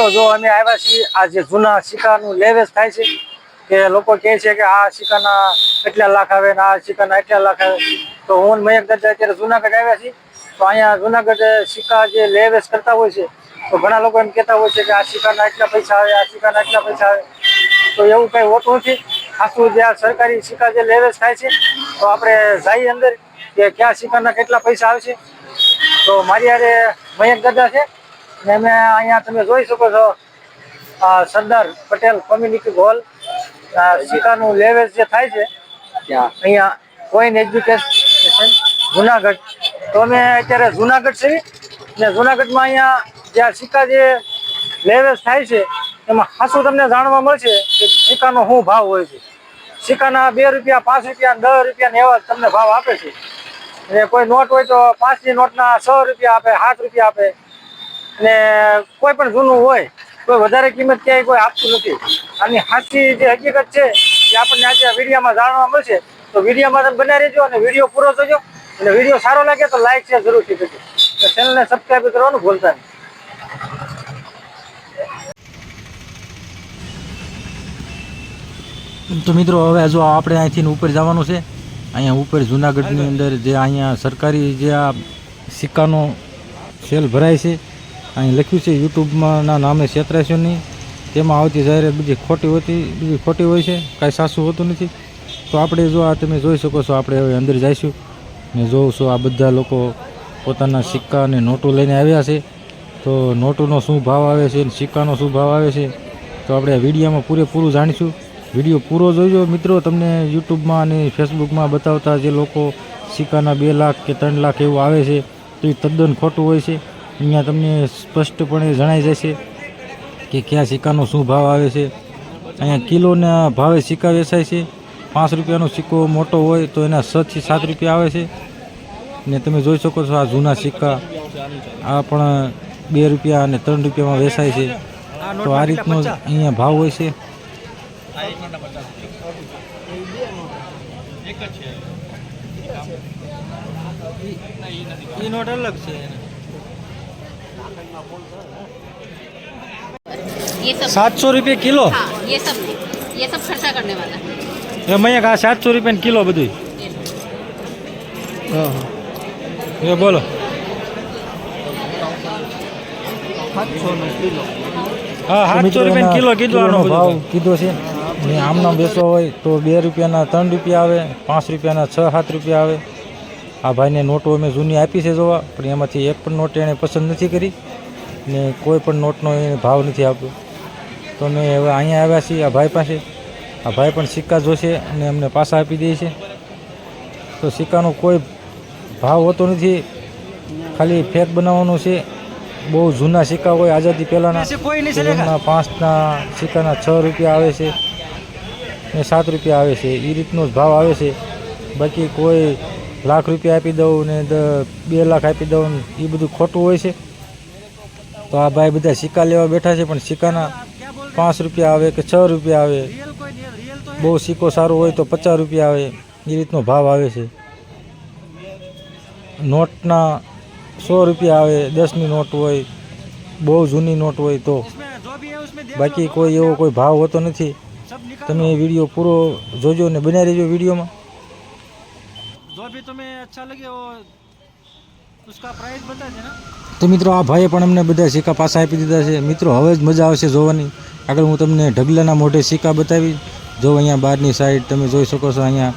મિત્રો, જો અમે આવ્યા છીએ, આ જે જૂના સિક્કાનું લેવેજ થાય છે, કે લોકો કહે છે કે આ સિક્કાના એટલા લાખ આવે ને આ સિક્કાના એટલા લાખ આવે. તો હું મયંક અત્યારે જુનાગઢ આવ્યા છીએ. તો અહીંયા જુનાગઢ સિક્કા જે લેવેસ કરતા હોય છે, તો ઘણા લોકો એમ કહેતા હોય છે કે આ સિક્કાના એટલા પૈસા આવે, આ સિક્કાના એટલા પૈસા આવે. તો એવું કંઈ હોતું નથી. ખાસું જે આ સરકારી સિક્કા જે લેવેજ થાય છે, તો આપણે જઈએ અંદર કે કયા સિક્કાના કેટલા પૈસા આવે છે. તો મારી યારે મયંક દાદા છે. અમે અહીંયા તમે જોઈ શકો છો આ સરદાર પટેલ કોમ્યુનિટી હોલ સિક્કાનું લેવેસ જે થાય છે અહીંયા કોઈન એજ્યુકેશન જુનાગઢ. તો અમે અત્યારે જુનાગઢ છે ને જુનાગઢમાં અહીંયા જે આ સિક્કા જે લેવેજ થાય છે એમાં ખાસું તમને જાણવા મળશે કે સિક્કાનો શું ભાવ હોય છે. સિક્કાના બે રૂપિયા પાંચ રૂપિયા દસ રૂપિયા ને એવા તમને ભાવ આપે છે. અને કોઈ નોટ હોય તો પાંચની નોટના છ રૂપિયા આપે સાત રૂપિયા આપે. અને કોઈ પણ જૂનું હોય કોઈ વધારે કિંમત ક્યાંય કોઈ આપતું નથી. આની સાચી જે હકીકત છે, એ આપણને આજે વિડીયોમાં જાણવા મળશે. તો વિડીયોમાં તમે બનાવી રહેજો અને વીડિયો પૂરો થજો અને વીડિયો સારો લાગે તો લાઈક શેર જરૂરથી કરજો. અને ચેનલને સબસ્ક્રાઈબ કરવાનું ભૂલતા નહીં. તો મિત્રો, હવે જો આપણે અહીંથી ઉપર જવાનું છે. અહીંયા ઉપર જુનાગઢની અંદર જે અહીંયા સરકારી જે આ સિક્કાનો સેલ ભરાય છે અહીં લખ્યું છે, યુટ્યુબમાં નામે છેતરાશો તેમાં આવતી જાહેરાત બધી ખોટી હોતી બધી ખોટી હોય છે, કાંઈ સાસું હોતું નથી. તો આપણે જો આ તમે જોઈ શકો છો, આપણે હવે અંદર જઈશું. ને જોઉં છું આ બધા લોકો પોતાના સિક્કા અને નોટો લઈને આવ્યા છે. તો નોટોનો શું ભાવ આવે છે અને સિક્કાનો શું ભાવ આવે છે, તો આપણે વિડીયોમાં પૂરેપૂરું જાણીશું. વીડિયો પૂરો જોઈજો મિત્રો, તમને યુટ્યુબમાં અને ફેસબુકમાં બતાવતા જે લોકો સિક્કાના બે લાખ કે ત્રણ લાખ એવું આવે છે, તો એ તદ્દન ખોટું હોય છે. અહીંયા તમને સ્પષ્ટપણે જણાઈ જશે કે કયા સિક્કાનો શું ભાવ આવે છે. અહીંયા કિલોના ભાવે સિક્કા વેચાય છે. પાંચ રૂપિયાનો સિક્કો મોટો હોય તો એના છથી સાત રૂપિયા આવે છે. ને તમે જોઈ શકો છો આ જૂના સિક્કા. આ પણ બે રૂપિયા અને ત્રણ રૂપિયામાં વેચાય છે. તો આ રીતનો અહીંયા ભાવ હોય છે. એ નોટ અલગ છે ये सब સાતસો રૂપિયા કિલો हाँ ये सब नहीं ये सब खर्चा करने वाला है એમ અહીંયા આ સાતસો રૂપિયા કિલો બધું એ બોલો હા સાતસો રૂપિયા કિલો કીધું આનો ભાવ કીધો છે ને આમનો બેસો હોય તો બે રૂપિયાના ત્રણ રૂપિયા આવે પાંચ રૂપિયાના છ સાત રૂપિયા આવે આ ભાઈને નોટો અમે જૂની આપી છે જોવા પણ એમાંથી એક પણ નોટ એણે પસંદ નથી કરી ને કોઈ પણ નોટનો એને ભાવ નથી આપ્યો. તો અમે હવે અહીંયા આવ્યા છીએ આ ભાઈ પાસે. આ ભાઈ પણ સિક્કા જોશે અને અમને પાછા આપી દે છે. તો સિક્કાનો કોઈ ભાવ હોતો નથી. ખાલી ફેક બનાવવાનો છે. બહુ જૂના સિક્કા હોય આઝાદી પહેલાંના. એમના પાંચના સિક્કાના છ રૂપિયા આવે છે ને સાત રૂપિયા આવે છે. એ રીતનો જ ભાવ આવે છે. બાકી કોઈ લાખ રૂપિયા આપી દઉં ને બે લાખ આપી દઉં એ બધું ખોટું હોય છે. તો આ ભાઈ બધા સિક્કા લેવા બેઠા છે, પણ સિક્કાના પાંચ રૂપિયા આવે કે છ રૂપિયા આવે? બહુ સિક્કો સારો હોય તો પચાસ રૂપિયા આવે. એ રીતનો ભાવ આવે છે. નોટના સો રૂપિયા આવે, દસની નોટ હોય, બહુ જૂની નોટ હોય તો. બાકી કોઈ એવો કોઈ ભાવ હોતો નથી. તમે વીડિયો પૂરો જોજો ને બનાવી રહેજો વિડીયોમાં. जो भी तुम्हें अच्छा लगे वो उसका प्राइस बता देना તો મિત્રો આ ભાઈએ પણ અમને બધા સિક્કા પાછા આપી દીધા છે મિત્રો હવે જ મજા આવશે જોવાની આગળ હું તમને ઢગલાના મોઢે સિક્કા બતાવી જો અહીંયા બહારની સાઈડ તમે જોઈ શકો છો અહીંયા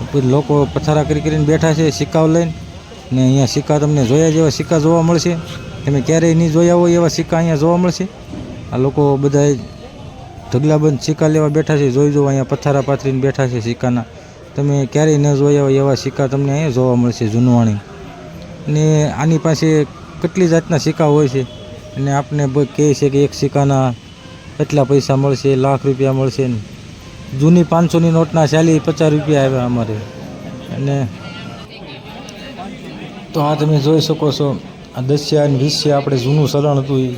ઉપર લોકો પથારા કરી કરીને બેઠા છે સિક્કાઓ લઈને ને અહીંયા સિક્કા તમને જોયા જેવા સિક્કા જોવા મળશે તમે ક્યારેય નહીં જોયા હોય એવા સિક્કા અહીંયા જોવા મળશે આ લોકો બધા ઢગલાબંધ સિક્કા લેવા બેઠા છે જોઈ જો અહીંયા પથારા પાથરીને બેઠા છે સિક્કાના તમે ક્યારેય ન જોયા હોય એવા સિક્કા તમને અહીંયા જોવા મળશે જૂનવાણી. અને આની પાસે કેટલી જાતના સિક્કા હોય છે? અને આપને કહે છે કે એક સિક્કાના એટલા પૈસા મળશે, લાખ રૂપિયા મળશે જૂની પાંચસોની નોટના ચાલી પચાસ રૂપિયા આવ્યા અમારે. અને તો આ તમે જોઈ શકો છો, આ દસ્યા અને વીસિયા આપણે જૂનું ચલણ હતું એ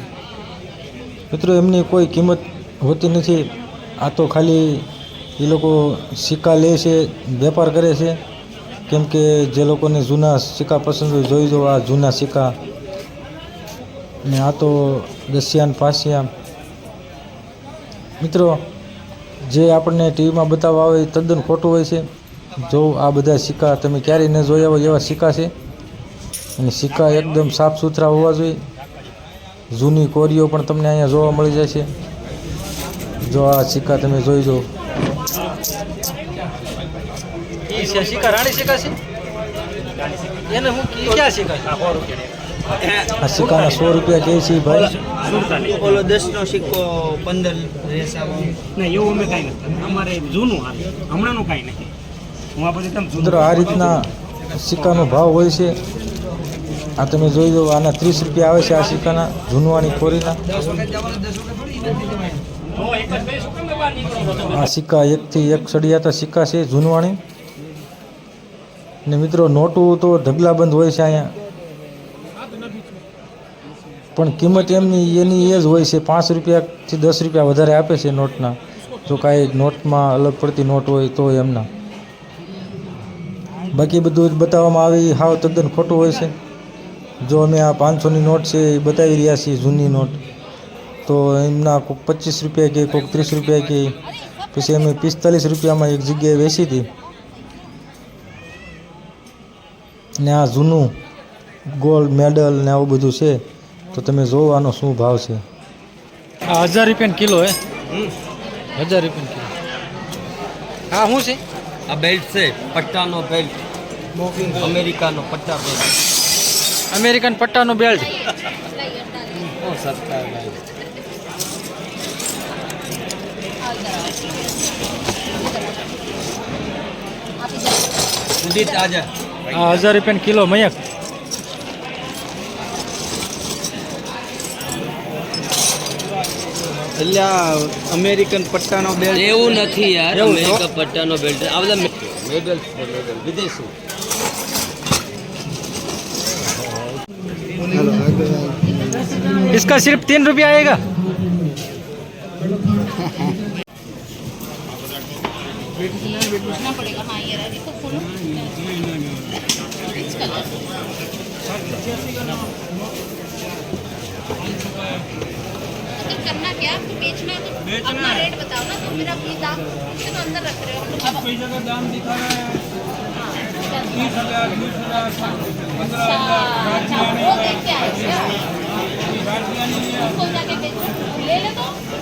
મિત્રો, એમની કોઈ કિંમત હોતી નથી. આ તો ખાલી એ લોકો સિક્કા લે છે, વેપાર કરે છે. કેમ કે જે લોકોને જૂના સિક્કા પસંદ હોય, જોઈ જો આ જૂના સિક્કા. ને આ તો દસિયાન પાસિયા મિત્રો, જે આપણને ટીવીમાં બતાવવા આવે એ તદ્દન ખોટું હોય છે. જો આ બધા સિક્કા તમે ક્યારેય ન જોયા હોય એવા સિક્કા છે. અને સિક્કા એકદમ સાફ સુથરા હોવા જોઈએ. જૂની કોરીઓ પણ તમને અહીંયા જોવા મળી જાય છે. જો આ સિક્કા તમે જોઈ જો એ સિક્કાના સો રૂપિયા જે છે ભાઈ. બોલો દસ નો સિક્કો પંદર આ રીતના સિક્કાનો ભાવ હોય છે. આ તમે જોઈ દો આના ત્રીસ રૂપિયા આવે છે આ સિક્કાના જૂનવાની ખોરીના. આ સિક્કા એકથી એક સળિયાતા સિક્કા છે, જૂનવાણી. ને મિત્રો, નોટું તો ઢગલાબંધ હોય છે અહીંયા. પણ કિંમત એમની, એની એ જ હોય છે, પાંચ રૂપિયાથી દસ રૂપિયા વધારે આપે છે નોટના. જો કાંઈ નોટમાં અલગ પડતી નોટ હોય તો એમના. બાકી બધું જ બતાવવામાં આવે હાવ તદ્દન ખોટું હોય છે. જો અમે આ પાંચસોની નોટ છે એ બતાવી રહ્યા છીએ જૂની નોટ. તો એમના કોઈક પચીસ રૂપિયા કે કોઈક ત્રીસ રૂપિયા કે પછી અમે પિસ્તાલીસ રૂપિયામાં એક જગ્યાએ વેચી હતી. ને આ જૂનું ગોલ્ડ મેડલ ને આવું બધું છે તો તમે જોવો આનો શું ભાવ છે? આ હજાર રૂપિયા કિલો હે? હજાર રૂપિયા કિલો. હા શું છે? આ બેલ્ટ છે પટ્ટાનો બેલ્ટ અમેરિકાનો પટ્ટા બેલ્ટ અમેરિકન પટ્ટાનો બેલ્ટ સસ્તા હજાર રૂપિયા કિલો મયક એટલે આ અમેરિકન પટ્ટાનો બેલ્ટ એવું નથી યાર એવું તો? અમેરિકા પટ્ટાનો બેલ્ટ આ બધા મેડલ છે મેડલ વિદેશી इसका सिर्फ तीन रुपया आएगा पूछना पड़ेगा। हाँ ये रहा खोलो। करना क्या? आपको बेचना है तो अपना रेट बताओ ना तो फिर अपनी दाम तो अंदर रख रहे हो। अब कई जगह दाम दिखा रहा है। अच्छा, तीस हज़ार बीस हज़ार पंद्रह हज़ार। अच्छा वो देख के आए उसको जाके ले ले तो।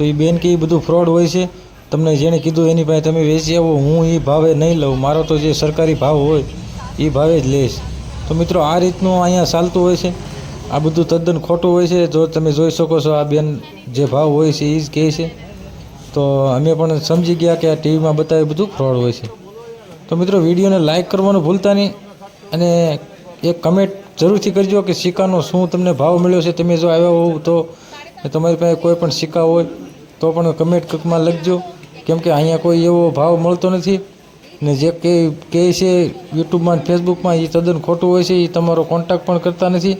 તો એ બેન કે એ બધું ફ્રોડ હોય છે. તમને જેણે કીધું એની પાસે તમે વેચી આવો, હું એ ભાવે નહીં લઉં. મારો તો જે સરકારી ભાવ હોય એ ભાવે જ લઈશ તો મિત્રો, આ રીતનું અહીંયા ચાલતું હોય છે. આ બધું તદ્દન ખોટું હોય છે. જો તમે જોઈ શકો છો, આ બેન જે ભાવ હોય છે એ જ કહે છે. તો અમે પણ સમજી ગયા કે આ ટીવીમાં બતાવે બધું ફ્રોડ હોય છે. તો મિત્રો, વિડીયોને લાઇક કરવાનું ભૂલતા નહીં અને એક કમેન્ટ જરૂરથી કરજો કે સિક્કાનો શું તમને ભાવ મળ્યો છે. તમે જો આવ્યા હોવ તો, તમારી પાસે કોઈ પણ સિક્કા હોય તો પણ કમેન્ટ લખજો. કેમ કે અહીંયા કોઈ એવો ભાવ મળતો નથી. ને જે કે કહે છે યુટ્યુબમાં ફેસબુકમાં એ તદ્દન ખોટું હોય છે એ તમારો કોન્ટેક્ટ પણ કરતા નથી.